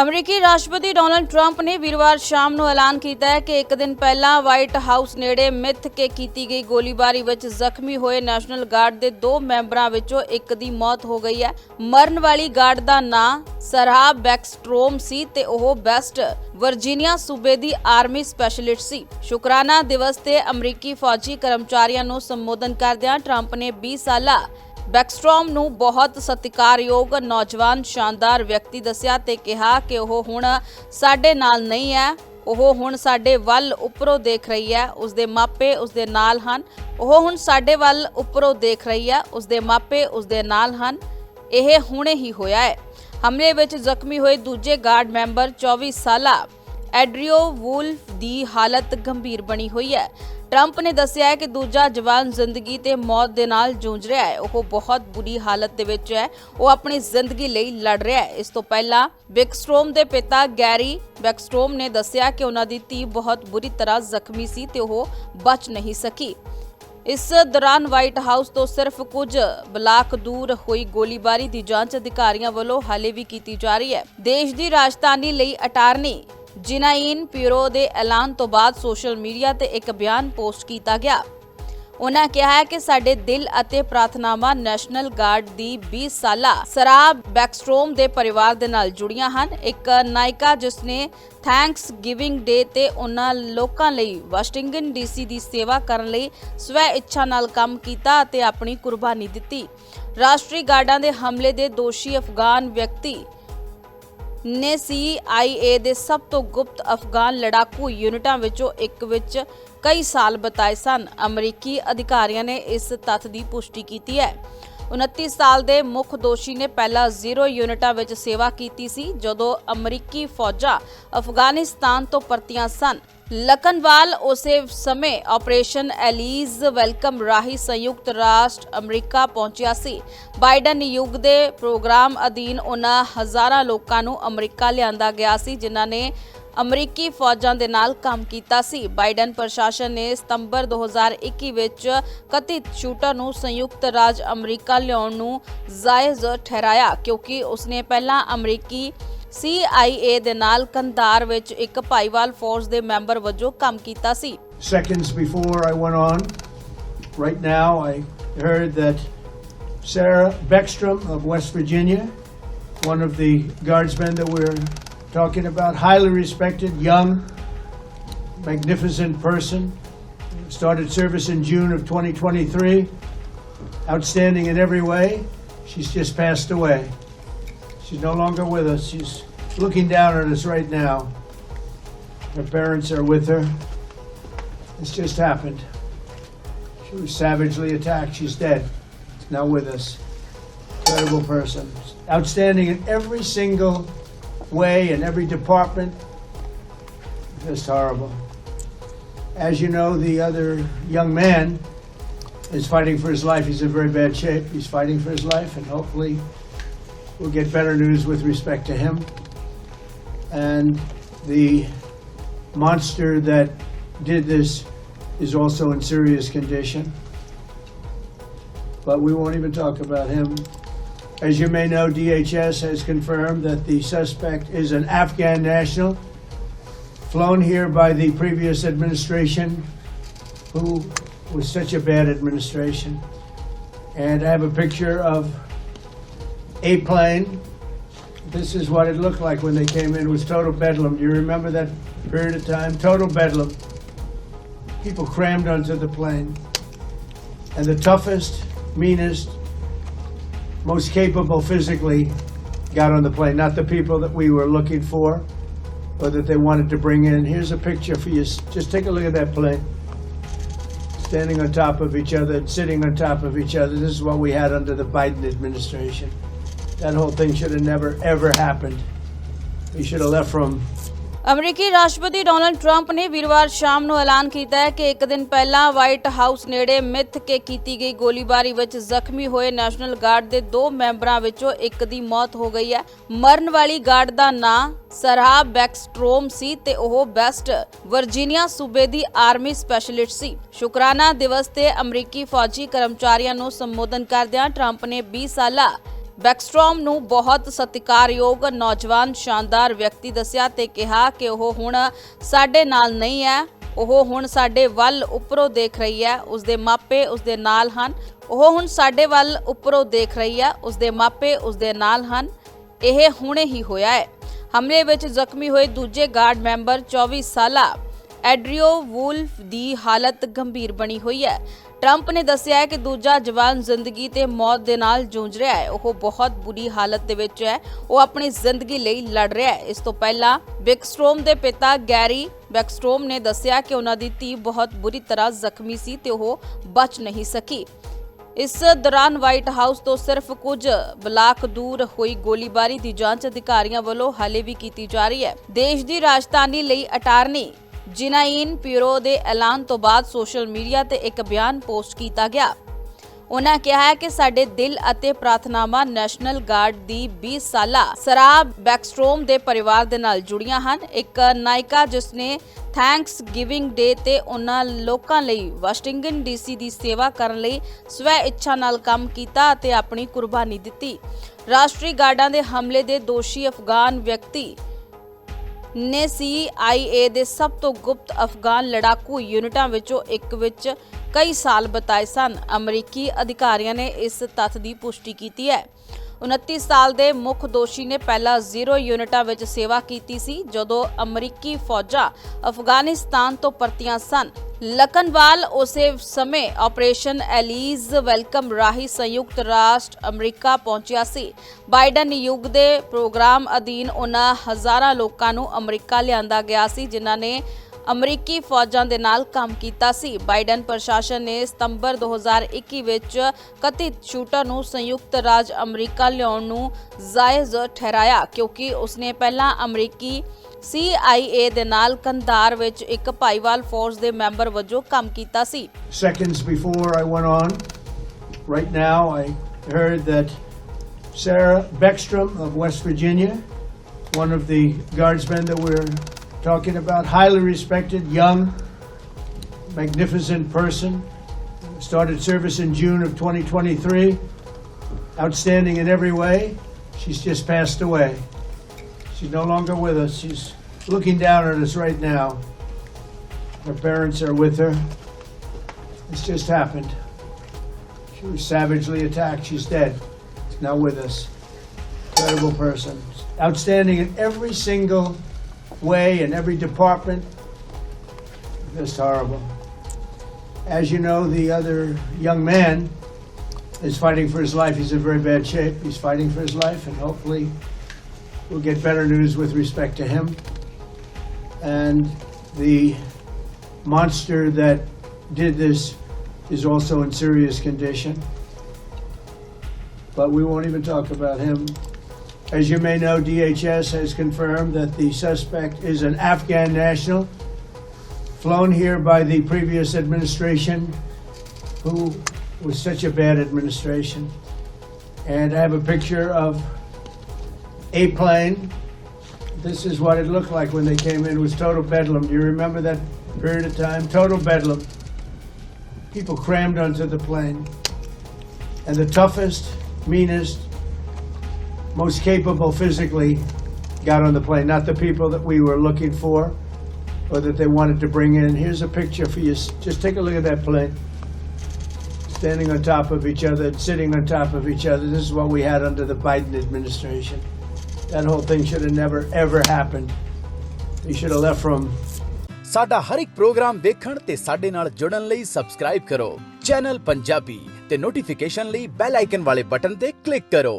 ਅਮਰੀਕੀ ਰਾਸ਼ਟਰਪਤੀ Donald Trump ਨੇ ਵੀਰਵਾਰ ਸ਼ਾਮ ਨੂੰ ਐਲਾਨ ਕੀਤਾ ਹੈ ਕਿ ਇੱਕ ਦਿਨ ਪਹਿਲਾਂ ਵਾਈਟ ਹਾਊਸ ਨੇੜੇ ਮਿੱਥ ਕੇ ਕੀਤੀ ਗਈ ਗੋਲੀਬਾਰੀ ਵਿੱਚ ਜ਼ਖਮੀ ਹੋਏ ਨੈਸ਼ਨਲ ਗਾਰਡ ਦੇ ਦੋ ਮੈਂਬਰਾਂ ਵਿੱਚੋਂ ਇੱਕ ਦੀ ਮੌਤ ਹੋ ਗਈ ਹੈ। ਮਰਨ ਵਾਲੀ ਗਾਰਡ ਦਾ ਨਾਂ ਸਰਹਾ ਬੈਕਸਟ੍ਰੋਮ ਸੀ ਤੇ ਉਹ ਬੈਸਟ ਵਰਜੀਨੀਆ ਸੂਬੇ ਦੀ ਆਰਮੀ ਸਪੈਸ਼ਲਿਸਟ ਸੀ। ਸ਼ੁਕਰਾਨਾ ਦਿਵਸ ਤੇ ਅਮਰੀਕੀ ਫੌਜੀ ਕਰਮਚਾਰੀਆਂ ਨੂੰ ਸੰਬੋਧਨ ਕਰਦਿਆਂ ਟਰੰਪ ਨੇ 20 ਸਾਲਾ ਬੈਕਸਟ੍ਰੋਮ ਨੂੰ ਬਹੁਤ ਸਤਿਕਾਰਯੋਗ ਨੌਜਵਾਨ ਸ਼ਾਨਦਾਰ ਵਿਅਕਤੀ ਦੱਸਿਆ ਤੇ ਕਿਹਾ ਕਿ ਉਹ ਹੁਣ ਸਾਡੇ ਨਾਲ ਨਹੀਂ ਹੈ। ਉਹ ਹੁਣ ਸਾਡੇ ਵੱਲ ਉੱਪਰੋਂ ਦੇਖ ਰਹੀ ਹੈ। ਉਸਦੇ ਮਾਪੇ ਉਸਦੇ ਨਾਲ ਹਨ। ਉਹ ਹੁਣ ਸਾਡੇ ਵੱਲ ਉੱਪਰੋਂ ਦੇਖ ਰਹੀ ਹੈ। ਉਸਦੇ ਮਾਪੇ ਉਸਦੇ ਨਾਲ ਹਨ। ਇਹ ਹੁਣੇ ਹੀ ਹੋਇਆ ਹੈ। ਹਮਲੇ ਵਿੱਚ ਜ਼ਖਮੀ ਹੋਏ ਦੂਜੇ ਗਾਰਡ ਮੈਂਬਰ 24 ਸਾਲਾ ਐਡਰੀਓ ਵੂਲਫ ਦੀ ਹਾਲਤ ਗੰਭੀਰ ਬਣੀ ਹੋਈ ਹੈ। ਟਰੰਪ ਨੇ ਦੱਸਿਆ ਕਿ ਦੂਜਾ ਜਵਾਨ ਜ਼ਿੰਦਗੀ ਤੇ ਮੌਤ ਦੇ ਨਾਲ ਜੂਝ ਰਿਹਾ ਹੈ। ਉਹ ਬਹੁਤ ਬੁਰੀ ਹਾਲਤ ਦੇ ਵਿੱਚ ਹੈ। ਉਹ ਆਪਣੀ ਜ਼ਿੰਦਗੀ ਲਈ ਲੜ ਰਿਹਾ ਹੈ। ਇਸ ਤੋਂ ਪਹਿਲਾਂ ਬਿਕਸਟ੍ਰੋਮ ਦੇ ਪਿਤਾ ਗੈਰੀ ਬੈਕਸਟ੍ਰੋਮ ਨੇ ਦੱਸਿਆ ਕਿ ਉਹਨਾਂ ਦੀ ਧੀ ਬਹੁਤ ਬੁਰੀ ਤਰ੍ਹਾਂ ਜ਼ਖਮੀ ਸੀ ਤੇ ਉਹ ਬਚ ਨਹੀਂ ਸਕੀ। ਇਸ ਦੌਰਾਨ ਵਾਈਟ ਹਾਊਸ ਤੋਂ ਸਿਰਫ ਕੁਝ ਬਲਾਕ ਦੂਰ ਹੋਈ ਗੋਲੀਬਾਰੀ ਦੀ ਜਾਂਚ ਅਧਿਕਾਰੀਆਂ ਵੱਲੋਂ ਹਾਲੇ ਵੀ ਕੀਤੀ ਜਾ ਰਹੀ ਹੈ। ਦੇਸ਼ ਦੀ ਰਾਜਧਾਨੀ ਲਈ ਅਟਾਰਨੀ ਜਿਨਾਇਨ ਪਿਊਰੋ ਦੇ ਐਲਾਨ ਤੋਂ ਬਾਅਦ ਸੋਸ਼ਲ ਮੀਡੀਆ ਤੇ ਇੱਕ ਬਿਆਨ ਪੋਸਟ ਕੀਤਾ ਗਿਆ। ਉਹਨਾਂ ਕਿਹਾ ਹੈ ਕਿ ਸਾਡੇ ਦਿਲ ਅਤੇ ਪ੍ਰਾਰਥਨਾਵਾਂ ਨੈਸ਼ਨਲ ਗਾਰਡ ਦੀ 20 ਸਾਲਾ ਸਰਾ ਬੈਕਸਟ੍ਰੋਮ ਦੇ ਪਰਿਵਾਰ ਦੇ ਨਾਲ ਜੁੜੀਆਂ ਹਨ। ਇੱਕ ਨਾਇਕਾ ਜਿਸ ਨੇ ਥੈਂਕਸ ਗਿਵਿੰਗ ਡੇ ਤੇ ਉਹਨਾਂ ਲੋਕਾਂ ਲਈ ਵਾਸ਼ਿੰਗਟਨ ਡੀਸੀ ਦੀ ਸੇਵਾ ਕਰਨ ਲਈ ਸਵੈ ਇੱਛਾ ਨਾਲ ਕੰਮ ਕੀਤਾ ਅਤੇ ਆਪਣੀ ਕੁਰਬਾਨੀ ਦਿੱਤੀ। ਰਾਸ਼ਟਰੀ ਗਾਰਡਾਂ ਦੇ ਹਮਲੇ ਦੇ ਦੋਸ਼ੀ ਅਫਗਾਨ ਵਿਅਕਤੀ ਨੇ CIA ਦੇ ਸਭ ਤੋਂ ਗੁਪਤ ਅਫਗਾਨ ਲੜਾਕੂ ਯੂਨਿਟਾਂ ਵਿੱਚੋਂ ਇੱਕ ਵਿੱਚ ਕਈ ਸਾਲ ਬਿਤਾਏ ਸਨ। ਅਮਰੀਕੀ ਅਧਿਕਾਰੀਆਂ ਨੇ ਇਸ ਤੱਥ ਦੀ ਪੁਸ਼ਟੀ ਕੀਤੀ ਹੈ। 29 ਸਾਲ ਦੇ ਮੁੱਖ ਦੋਸ਼ੀ ਨੇ ਪਹਿਲਾਂ ਜ਼ੀਰੋ ਯੂਨਿਟਾਂ ਵਿੱਚ ਸੇਵਾ ਕੀਤੀ ਸੀ, ਜਦੋਂ ਅਮਰੀਕੀ ਫੌਜਾਂ ਅਫਗਾਨਿਸਤਾਨ ਤੋਂ ਪਰਤੀਆਂ ਸਨ। ਲਕਨਵਾਲ ਉਸੇ ਸਮੇਂ ਆਪਰੇਸ਼ਨ ਐਲੀਜ਼ ਵੈਲਕਮ ਰਾਹੀਂ ਸੰਯੁਕਤ ਰਾਸ਼ਟਰ ਅਮਰੀਕਾ ਪਹੁੰਚਿਆ ਸੀ। ਬਾਈਡਨ ਯੁੱਗ ਦੇ ਪ੍ਰੋਗਰਾਮ ਅਧੀਨ ਉਹਨਾਂ ਹਜ਼ਾਰਾਂ ਲੋਕਾਂ ਨੂੰ ਅਮਰੀਕਾ ਲਿਆਂਦਾ ਗਿਆ ਸੀ, ਜਿਨ੍ਹਾਂ ਨੇ ਅਮਰੀਕੀ ਫੌਜਾਂ ਦੇ ਨਾਲ ਕੰਮ ਕੀਤਾ ਸੀ। ਬਾਈਡਨ ਪ੍ਰਸ਼ਾਸਨ ਨੇ ਸਤੰਬਰ 2021 ਵਿੱਚ ਕਥਿਤ ਸ਼ੂਟਰ ਨੂੰ ਸੰਯੁਕਤ ਰਾਜ ਅਮਰੀਕਾ ਲਿਆਉਣ ਨੂੰ ਜਾਇਜ਼ ਠਹਿਰਾਇਆ, ਕਿਉਂਕਿ ਉਸਨੇ ਪਹਿਲਾਂ ਅਮਰੀਕੀ CIA ਦੇ ਨਾਲ ਕੰਧਾਰ ਵਿੱਚ ਇੱਕ ਭਾਈਵਾਲ ਫੋਰਸ ਦੇ ਮੈਂਬਰ ਵਜੋਂ ਕੰਮ ਕੀਤਾ ਸੀ seconds before I went on. Right now, I heard that Sarah Beckstrom of West Virginia, one of the guardsmen that we're talking about, highly respected, young, magnificent person, started service in June of 2023, outstanding in every way. She's just passed away. She's no longer with us. She's looking down at us right now. Her parents are with her. This just happened. She was savagely attacked. She's dead. She's now with us. Incredible person. Outstanding in every single way, in every department. Just horrible. As you know, the other young man is fighting for his life. He's in very bad shape. He's fighting for his life, and hopefully, we'll get better news with respect to him. And the monster that did this is also in serious condition. But we won't even talk about him. As you may know, DHS has confirmed that the suspect is an Afghan national flown here by the previous administration, who was such a bad administration. And I have a picture of a plane this is what it looked like when they came in. It was total bedlam. Do you remember that period of time? Total bedlam. People crammed onto the plane. And the toughest, meanest, most capable physically got on the plane. Not the people that we were looking for or that they wanted to bring in. Here's a picture for you. Just take a look at that plane. Standing on top of each other, sitting on top of each other. This is what we had under the Biden administration. That whole thing should have never, ever happened. He should have left from ਅਮਰੀਕੀ ਰਾਸ਼ਟਰਪਤੀ Donald Trump ਨੇ ਵੀਰਵਾਰ ਸ਼ਾਮ ਨੂੰ ਐਲਾਨ ਕੀਤਾ ਹੈ ਕਿ ਇੱਕ ਦਿਨ ਪਹਿਲਾਂ ਵਾਈਟ ਹਾਊਸ ਨੇੜੇ ਮਿੱਥ ਕੇ ਕੀਤੀ ਗਈ ਗੋਲੀਬਾਰੀ ਵਿੱਚ ਜ਼ਖਮੀ ਹੋਏ ਨੈਸ਼ਨਲ ਗਾਰਡ ਦੇ ਦੋ ਮੈਂਬਰਾਂ ਵਿੱਚੋਂ ਇੱਕ ਦੀ ਮੌਤ ਹੋ ਗਈ ਹੈ ਮਰਨ ਵਾਲੀ ਗਾਰਡ ਦਾ ਨਾਂ ਸਰਹਾ ਬੈਕਸਟ੍ਰੋਮ ਸੀ ਤੇ ਉਹ ਬੈਸਟ ਵਰਜੀਨੀਆ ਸੂਬੇ ਦੀ ਆਰਮੀ ਸਪੈਸ਼ਲਿਸਟ ਸੀ ਸ਼ੁਕਰਾਨਾ ਦਿਵਸ ਤੇ ਅਮਰੀਕੀ ਫੌਜੀ ਕਰਮਚਾਰੀਆਂ ਨੂੰ ਸੰਬੋਧਨ ਕਰਦਿਆਂ ਟਰੰਪ ਨੇ 20 ਸਾਲਾ ਬੈਕਸਟ੍ਰੋਮ ਨੂੰ ਬਹੁਤ ਸਤਿਕਾਰਯੋਗ ਨੌਜਵਾਨ ਸ਼ਾਨਦਾਰ ਵਿਅਕਤੀ ਦੱਸਿਆ ਤੇ ਕਿਹਾ ਕਿ ਉਹ ਹੁਣ ਸਾਡੇ ਨਾਲ ਨਹੀਂ ਹੈ। ਉਹ ਹੁਣ ਸਾਡੇ ਵੱਲ ਉੱਪਰੋਂ ਦੇਖ ਰਹੀ ਹੈ। ਉਸਦੇ ਮਾਪੇ ਉਸਦੇ ਨਾਲ ਹਨ। ਉਹ ਹੁਣ ਸਾਡੇ ਵੱਲ ਉੱਪਰੋਂ ਦੇਖ ਰਹੀ ਹੈ। ਉਸਦੇ ਮਾਪੇ ਉਸਦੇ ਨਾਲ ਹਨ। ਇਹ ਹੁਣੇ ਹੀ ਹੋਇਆ ਹੈ। ਹਮਲੇ ਵਿੱਚ ਜ਼ਖਮੀ ਹੋਏ ਦੂਜੇ ਗਾਰਡ ਮੈਂਬਰ 24 ਸਾਲਾ ਐਡਰੀਓ ਵੂਲਫ ਦੀ ਹਾਲਤ ਗੰਭੀਰ ਬਣੀ ਹੋਈ ਹੈ। ਟਰੰਪ ਨੇ ਦੱਸਿਆ ਹੈ ਕਿ ਦੂਜਾ ਜਵਾਨ ਜ਼ਿੰਦਗੀ ਤੇ ਮੌਤ ਦੇ ਨਾਲ ਜੂਝ ਰਿਹਾ ਹੈ। ਉਹ ਬਹੁਤ ਬੁਰੀ ਹਾਲਤ ਦੇ ਵਿੱਚ ਹੈ। ਉਹ ਆਪਣੀ ਜ਼ਿੰਦਗੀ ਲਈ ਲੜ ਰਿਹਾ ਹੈ। ਇਸ ਤੋਂ ਪਹਿਲਾਂ ਬਿਕਸਟ੍ਰੋਮ ਦੇ ਪਿਤਾ ਗੈਰੀ ਬੈਕਸਟ੍ਰੋਮ ਨੇ ਦੱਸਿਆ ਕਿ ਉਹਨਾਂ ਦੀ ਧੀ ਬਹੁਤ ਬੁਰੀ ਤਰ੍ਹਾਂ ਜ਼ਖਮੀ ਸੀ ਤੇ ਉਹ ਬਚ ਨਹੀਂ ਸਕੀ। ਇਸ ਦੌਰਾਨ ਵਾਈਟ ਹਾਊਸ ਤੋਂ ਸਿਰਫ ਕੁਝ ਬਲਾਕ ਦੂਰ ਹੋਈ ਗੋਲੀਬਾਰੀ ਦੀ ਜਾਂਚ ਅਧਿਕਾਰੀਆਂ ਵੱਲੋਂ ਹਾਲੇ ਵੀ ਕੀਤੀ ਜਾ ਰਹੀ ਹੈ। ਦੇਸ਼ ਦੀ ਰਾਜਧਾਨੀ ਲਈ ਅਟਾਰਨੀ ਜਿਨਾਈਨ ਪਿਊਰੋ ਦੇ ਐਲਾਨ ਤੋਂ ਬਾਅਦ ਸੋਸ਼ਲ ਮੀਡੀਆ ਤੇ ਇੱਕ ਬਿਆਨ ਪੋਸਟ ਕੀਤਾ ਗਿਆ। ਉਹਨਾਂ ਕਿਹਾ ਹੈ ਕਿ ਸਾਡੇ ਦਿਲ ਅਤੇ ਪ੍ਰਾਰਥਨਾਵਾਂ ਨੈਸ਼ਨਲ ਗਾਰਡ ਦੀ 20 ਸਾਲਾ ਸਰਾ ਬੈਕਸਟ੍ਰੋਮ ਦੇ ਪਰਿਵਾਰ ਦੇ ਨਾਲ ਜੁੜੀਆਂ ਹਨ। ਇੱਕ ਨਾਇਕਾ ਜਿਸ ਨੇ ਥੈਂਕਸ ਗਿਵਿੰਗ ਡੇ ਤੇ ਉਹਨਾਂ ਲੋਕਾਂ ਲਈ ਵਾਸ਼ਿੰਗਟਨ ਡੀਸੀ ਦੀ ਸੇਵਾ ਕਰਨ ਲਈ ਸਵੈ ਇੱਛਾ ਨਾਲ ਕੰਮ ਕੀਤਾ ਅਤੇ ਆਪਣੀ ਕੁਰਬਾਨੀ ਦਿੱਤੀ। ਰਾਸ਼ਟਰੀ ਗਾਰਡਾਂ ਦੇ ਹਮਲੇ ਦੇ ਦੋਸ਼ੀ ਅਫਗਾਨ ਵਿਅਕਤੀ ਨੇ CIA ਦੇ ਸਭ ਤੋਂ ਗੁਪਤ ਅਫਗਾਨ ਲੜਾਕੂ ਯੂਨਿਟਾਂ ਵਿੱਚੋਂ ਇੱਕ ਵਿੱਚ ਕਈ ਸਾਲ ਬਿਤਾਏ ਸਨ। ਅਮਰੀਕੀ ਅਧਿਕਾਰੀਆਂ ਨੇ ਇਸ ਤੱਥ ਦੀ ਪੁਸ਼ਟੀ ਕੀਤੀ ਹੈ। 29 ਸਾਲ ਦੇ ਮੁੱਖ ਦੋਸ਼ੀ ਨੇ ਪਹਿਲਾਂ ਜ਼ੀਰੋ ਯੂਨਿਟਾਂ ਵਿੱਚ ਸੇਵਾ ਕੀਤੀ ਸੀ, ਜਦੋਂ ਅਮਰੀਕੀ ਫੌਜਾਂ ਅਫਗਾਨਿਸਤਾਨ ਤੋਂ ਪਰਤੀਆਂ ਸਨ। ਲਕਨਵਾਲ ਉਸੇ ਸਮੇਂ ਆਪਰੇਸ਼ਨ ਐਲੀਜ਼ ਵੈਲਕਮ ਰਾਹੀਂ ਸੰਯੁਕਤ ਰਾਸ਼ਟਰ ਅਮਰੀਕਾ ਪਹੁੰਚਿਆ ਸੀ। ਬਾਈਡਨ ਯੁੱਗ ਦੇ ਪ੍ਰੋਗਰਾਮ ਅਧੀਨ ਉਹਨਾਂ ਹਜ਼ਾਰਾਂ ਲੋਕਾਂ ਨੂੰ ਅਮਰੀਕਾ ਲਿਆਂਦਾ ਗਿਆ ਸੀ, ਜਿਨ੍ਹਾਂ ਨੇ ਅਮਰੀਕੀ ਫੌਜਾਂ ਦੇ ਨਾਲ ਕੰਮ ਕੀਤਾ ਸੀ। ਬਾਈਡਨ ਪ੍ਰਸ਼ਾਸਨ ਨੇ ਸਤੰਬਰ 2021 ਵਿੱਚ ਕਥਿਤ ਸ਼ੂਟਰ ਨੂੰ ਸੰਯੁਕਤ ਰਾਜ ਅਮਰੀਕਾ ਲਿਆਉਣ ਨੂੰ ਜਾਇਜ਼ ਠਹਿਰਾਇਆ ਕਿਉਂਕਿ ਉਸਨੇ ਪਹਿਲਾਂ ਅਮਰੀਕੀ CIA ਦੇ ਨਾਲ ਕੰਧਾਰ ਵਿੱਚ ਇੱਕ ਭਾਈਵਾਲ ਫੋਰਸ ਦੇ ਮੈਂਬਰ ਵਜੋਂ ਕੰਮ ਕੀਤਾ ਸੀ। Seconds before I went on, right now, I heard that Sarah Beckstrom of West Virginia, one of the guardsmen that we're talking about, highly respected, young, magnificent person, started service in June of 2023, outstanding in every way. She's just passed away. She's no longer with us. She's looking down at us right now. Her parents are with her. This just happened. She was savagely attacked. She's dead. She's now with us. Incredible person. Outstanding in every single way, in every department. Just horrible. As you know, the other young man is fighting for his life. He's in very bad shape. He's fighting for his life, and hopefully, we'll get better news with respect to him. And the monster that did this is also in serious condition. But we won't even talk about him. As you may know, DHS has confirmed that the suspect is an Afghan national flown here by the previous administration, who was such a bad administration. And I have a picture of a plane this is what it looked like when they came in. It was total bedlam. Do you remember that period of time? Total bedlam. People crammed onto the plane. And the toughest, meanest, most capable physically got on the plane. Not the people that we were looking for or that they wanted to bring in. Here's a picture for you. Just take a look at that plane. Standing on top of each other, sitting on top of each other. This is what we had under the Biden administration. That whole thing should have never, ever happened. They should have left from ਸਾਡਾ ਹਰ ਇੱਕ programme ਦੇਖਣ ਤੇ ਸਾਡੇ ਨਾਲ ਜੁੜਨ ਲਈ subscribe ਕਰੋ channel Punjabi ਤੇ ਨੋਟੀਫਿਕੇਸ਼ਨ ਲਈ ਬੈਲ ਆਈਕਨ ਵਾਲੇ ਬਟਨ ਤੇ ਕਲਿੱਕ ਕਰੋ